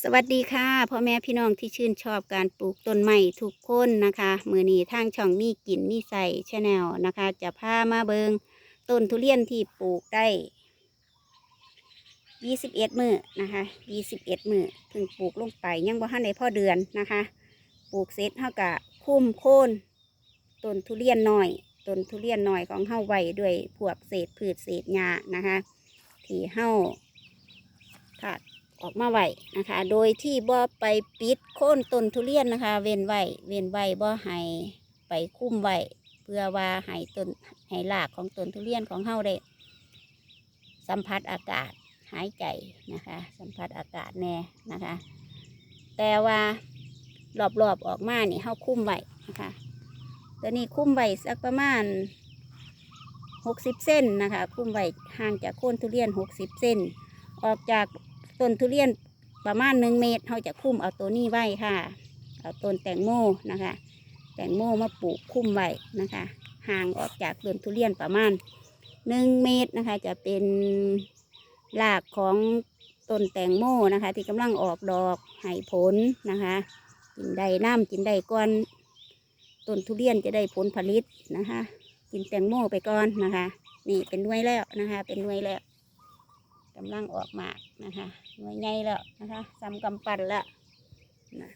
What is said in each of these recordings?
สวัสดีค่ะพ่อแม่พี่น้องที่ชื่นชอบการปลูกต้นไม้ทุกคนนะคะมือนี้ทางช่องมีกินมีใส่ชแนลนะคะ จะพามาเบิงต้นทุเรียนที่ปลูกได้21มือนะคะ21มือเพิ่งปลูกลงไปยังบ่ทันได้พ่อเดือนนะคะ ปลูกเสร็จเฮากะคุ้มโค่นต้นทุเรียนหน่อยต้นทุเรียนหน่อยของเฮาไว้ด้วยพวกเศษพืชเศษหญ้านะคะ ที่เฮาถาด ออกมาไว้นะคะ โดยที่บ่ไปปิดโค่นต้นทุเรียนนะคะ เว้นไว้เว้นไว้บ่ให้ไปคุ้มไว้เพื่อว่าให้ต้นให้รากของต้นทุเรียนของเฮาได้สัมผัสอากาศหายใจนะคะ สัมผัสอากาศแน่นะคะ แต่ว่ารอบๆออกมานี่เฮาคุ้มไว้นะคะ ตัวนี้คุ้มไว้สักประมาณหกสิบเส้นนะคะ คุ้มไว้ห่างจากโคนทุเรียนหกสิบเส้น ออกจาก ต้นทุเรียนประมาณหนึ่งเมตรเขาจะคุ้มเอาตัวนี้ไว้ค่ะ เอาต้นแตงโมนะคะ แตงโมมาปลูกคุ้มไว้นะคะ ห่างออกจากต้นทุเรียนประมาณหนึ่งเมตรนะคะ จะเป็นรากของต้นแตงโมนะคะ ที่กำลังออกดอกให้ผลนะคะกินได้น้ำกินได้ก่อนต้นทุเรียนจะได้ผลผลิตนะคะ กินแตงโมไปก่อนนะคะ นี่เป็นหน่วยแล้วนะคะ เป็นหน่วยแล้ว กำลังออกหมากนะคะหน่วยใหญ่แล้วนะคะซ้ำกำปั้นแล้วนะ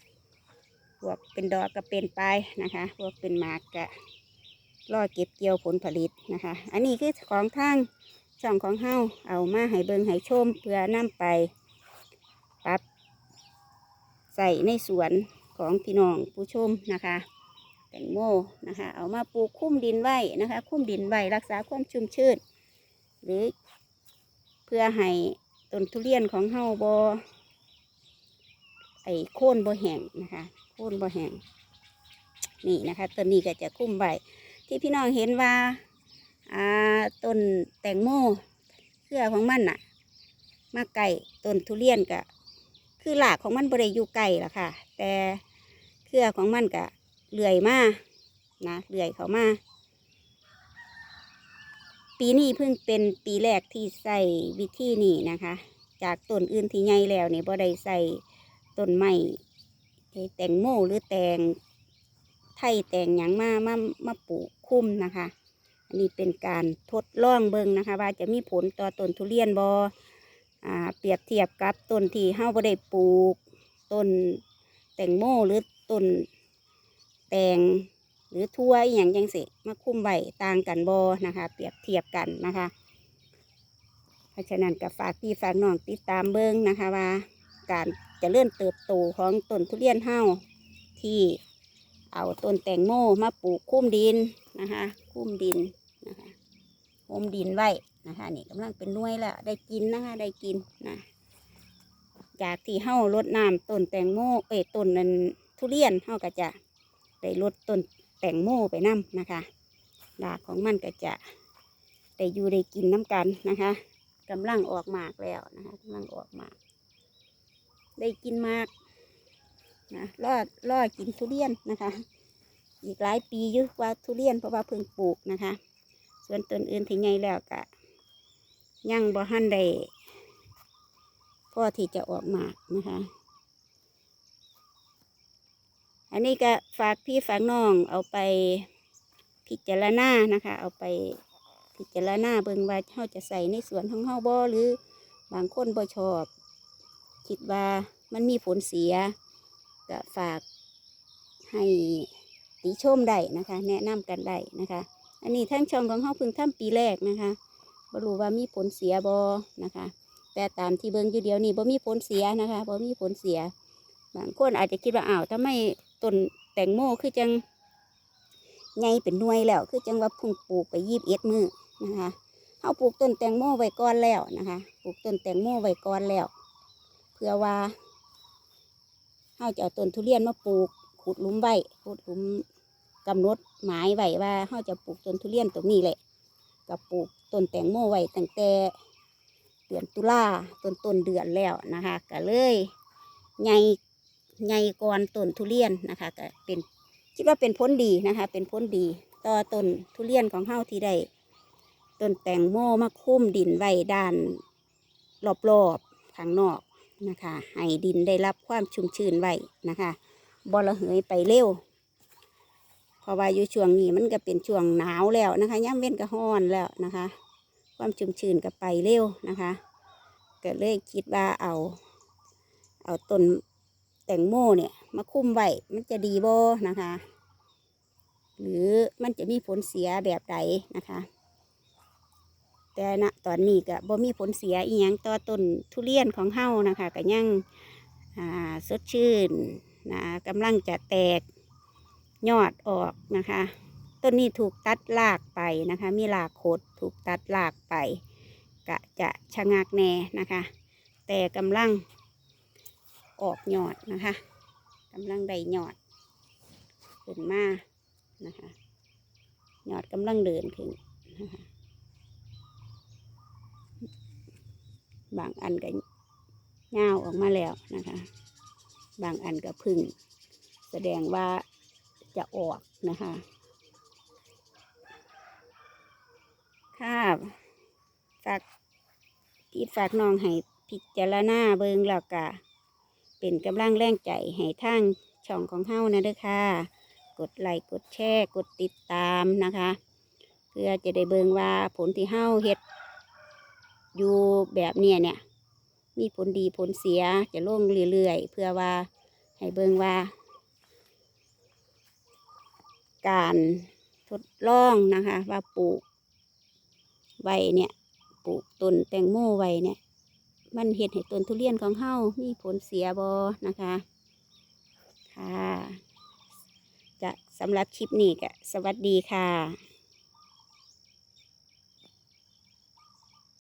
พวกเป็นดอกก็เป็นไปนะคะ พวกเป็นหมากก็รอเก็บเกี่ยวผลผลิตนะคะ อันนี้คือของทางช่องของเฮาเอามาให้เบิงให้ชมเพื่อนำไปปรับใส่ในสวนของพี่น้องผู้ชมนะคะ แตงโมนะคะ เอามาปลูกคุ้มดินไว้นะคะ คุ้มดินไว้รักษาความชุ่มชื้นหรือ เพื่อให้ต้นทุเรียนของเฮาบอไอ้โค่นบ่แห้งนะคะ โค่นบ่แห้งนี่นะคะต้นนี้ก็จะคุ้มใบที่พี่น้องเห็นว่าอ่าต้นแตงโมเครือของมันน่ะ มาไก่ต้นทุเรียนก็คือหลากของมันบริอยู่ไก่ละค่ะ แต่เครือของมันก็เลื่อยมานะเลื่อยเขามา ปีนี้เพิ่งเป็นปีแรกที่ใส่วิธีนี้นะคะ จากต้นอื่นที่ใหญ่แล้วเนี่ยบ่ได้ใส่ต้นไม้ที่แตงโมหรือแตงไทยแตงหยังมามามาปลูกคุ้มนะคะ อันนี้เป็นการทดลองเบิ่งนะคะ ว่าจะมีผลต่อต้นทุเรียนบอ่าเปรียบเทียบกับต้นที่เฮาบ่ได้ปลูกต้นแตงโมหรือต้นแตง รือทั่วอหย่างจังสิมาคุ้มใบต่างกันบอนะคะ เปรียบเทียบกันนะคะ เพราะฉะนั้นก็ฝากพี่ฝากน้องติดตามเบิ้งนะคะว่า การจะเลื่อนเติบโตของต้นทุเรียนเฮาที่เอาต้นแตงโมมาปลูกคุ้มดินนะคะคุ้มดินนะคะโฮมดินไว้นะคะนี่กำลังเป็นน่วยแล้วได้กินนะคะได้กินนะจากที่เฮารดน้ำต้นแตงโมเอ้ยต้นนั้นทุเรียนเฮาก็จะได้ลดต้น แตงโมไปน้ำนะคะดากของมันก็จะได้อยู่ได้กินน้ำกันนะคะกำลังออกหมากแล้วนะคะกำลังออกหมาก ได้กินมากนะรอดรอดกินทุเรียนนะคะ อีกหลายปียู่กว่าทุเรียนเพราะว่าเพิ่งปลูกนะคะ ส่วนต้นอื่นที่ไงแล้วก็ยังบ่หันได้ก็ที่จะออกหมากนะคะ อันนี้ก็ฝากพี่ฝากน้องเอาไปพิจารณานะคะ เอาไปพิจารณาเบิ่งว่าเขาจะใส่ในสวนของเฮาบ่หรือบางคนบ่ชอบ คิดว่ามันมีผลเสีย ก็ฝากให้ติชมได้นะคะ แนะนำกันได้นะคะ อันนี้ทั้งช่องของเฮาเพิ่งทำปีแรกนะคะบ่รู้ว่ามีผลเสียบ่นะคะ แต่ตามที่เบิ่งอยู่เดียวนี่บ่มีผลเสียนะคะบ่มีผลเสีย บางคนอาจจะคิดว่าอ้าวทำไม ต้นแตงโมคือจังไงเป็นหน่วยแล้ว คือจังว่าพุ่งปลูกไปยีบเอ็ดมือนะคะเขาปลูกต้นแตงโมไว้ก่อนแล้วนะคะ ปลูกต้นแตงโมไว้ก่อนแล้ว เพื่อว่าเขาจะเอาต้นทุเรียนมาปลูกขุดหลุมไว้ขุดหลุมกำหนดหมายไว้ว่าเขาจะปลูกต้นทุเรียนตรงนี้แหละกับปลูกต้นแตงโมไว้ตั้งแต่เดือนตุลาต้นต้นเดือนแล้วนะคะก็เลยไง ใหญ่ก่อนต้นทุเรียนนะคะก็เป็นคิดว่าเป็นผลดีนะคะ เป็นผลดี ต่อต้นทุเรียนของเฮาที่ได้ต้นแตงโมมาคุ้มดินไว้ด้านรอบๆข้างนอกนะคะ ให้ดินได้รับความชุ่มชื้นไว้นะคะบ่ระเหยไปเร็วเพราะว่าอยู่ช่วงนี้มันก็เป็นช่วงหนาวแล้วนะคะย่ำเว้นก็ร้อนแล้วนะคะ ความชุ่มชื้นก็ไปเร็วนะคะก็เลยคิดว่าเอา เอาต้น แตงโมเนี่ย มาคุ้มไว้มันจะดีบ่นะคะ หรือมันจะมีผลเสียแบบใดนะคะ แต่ณตอนนี้ก็บ่มีผลเสียอีหยังต่อต้นทุเรียนของเฮานะคะก็ยังสดชื่นนะกำลังจะแตกยอดออกนะคะ ต้นนี้ถูกตัดรากไปนะคะ มีรากโคดถูกตัดรากไป กะจะชะงักแน่นะคะ แต่กำลัง ออกหยอดนะคะกำลังได้ยอดขึ้นมานะคะหยอดกำลังเดินขึ้นนะคะบางอันก็เงาออกมาแล้วนะคะ บางอันก็พึ่ง แสดงว่าจะออกนะคะค่ะฝากพี่ฝากน้องให้พิจารณาเบิงแล้วก็ เป็นกำลังแรงใจให้ทางช่องของเฮานะเด้อค่ะ กดไลค์กดแชร์กดติดตามนะคะ เพื่อจะได้เบิงว่าผลที่เฮาเฮ็ดอยู่แบบเนี้ยเนี่ยมีผลดีผลเสียจะลงเรื่อยๆ เพื่อว่าให้เบิงว่า การทดลองนะคะ ว่าปลูกไว้เนี่ย ปลูกต้นแตงโมไว้เนี่ย มันเห็ดเห้ต้นทุเรียนของเฮามีผลเสียบอนะคะ ค่ะจะสำหรับคลิปนี้ก็สวัสดีค่ะ